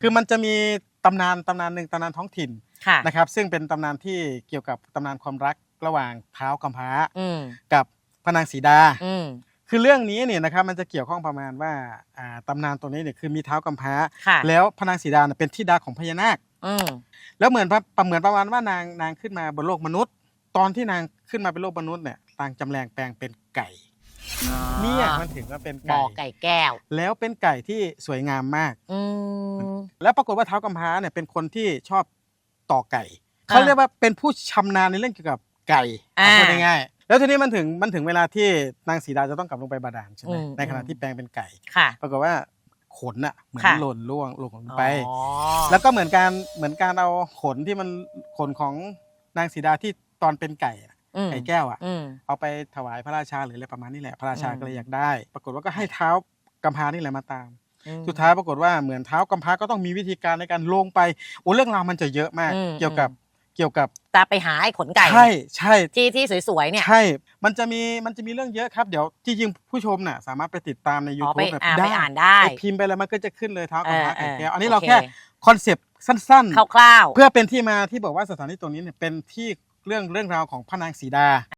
คือมันจะมีตำนานตำนานหนึ่งตำนานท้องถิ่นค่ะ นะครับ ซึ่งเป็นตำนานที่เกี่ยวกับตำนานความรักระหว่างเท้าวกำพร้าอืมกับพระนางสีดา อืมคือเรื่องนี้เนี่ยนะครับมันจะเกี่ยวข้องประมาณว่าอ่าตำนานตัวนี้เนี่ยคือมีเท้าวกำพร้า ค่ะแล้วพระนางสีดาเนี่ยเป็นธิดาของพญานาค อืมแล้วเหมือนประประเหมือนประมาณว่านางนางขึ้นมาบนโลกมนุษย์ ตอนที่นางขึ้นมาเป็นโลกมนุษย์เนี่ยนางจำแรงแปลงเป็นไก่ เนี่ยมันถึงว่าเป็นบ่ไก่อไก่แก้ว แล้วเป็นไก่ที่สวยงามมาก อืม แล้วปรากฏว่าเท้าวกำพร้าเนี่ยเป็นคนที่ชอบต่อไก่อ่าเขาเรียกว่าเป็นผู้ชำนาญในเรื่องเกี่ยวกับไก่อ่าพูดง่ายๆแล้วทีนี้มันถึงมันถึงเวลาที่นางสีดาจะต้องกลับลงไปบาดาลใช่ไหมอืม ในขณะที่แปลงเป็นไก่ ค่ะ ปรากฏว่าขนอะเหมือนค่ะ หล่นล่วงหล่นลงไป อ๋อแล้วก็เหมือนการเหมือนการเอาขนที่มันขนของนางสีดาที่ตอนเป็นไก่อะอืม ไก่แก้วอะอืมเอาไปถวายพระราชาหรืออะไรประมาณนี้แหละ พระราชาอืมก็เลยอยากได้ ปรากฏว่าก็ให้เท้ากำพร้านี่แหละมาตามอืมสุดท้ายปรากฏว่าเหมือนเท้ากำพร้าก็ต้องมีวิธีการในการลงไปโอ้เรื่องราวมันจะเยอะมากอืมเกี่ยวกับเกี่ยวกับตาไปหาไอ้ขนไก่ใช่ใช่ที่ที่สวยๆเนี่ยใช่ มันจะมีมันจะมีเรื่องเยอะครับ เดี๋ยวจริงๆผู้ชมน่ะสามารถไปติดตามในอ๋อไป YouTube แบบอ่าไปได้อ่านได้ไปพิมพ์ไปแล้วมันก็จะขึ้นเลยเท้ากำพร้าเอไก่อแก้วเอออันนี้เราโอเคแค่คอนเซปต์สั้นคร่าวๆเพื่อเป็นที่มาที่บอกว่าสถานที่ตรงนี้เนี่ยเป็นที่ เรื่องเรื่องราวของพระนางสีดา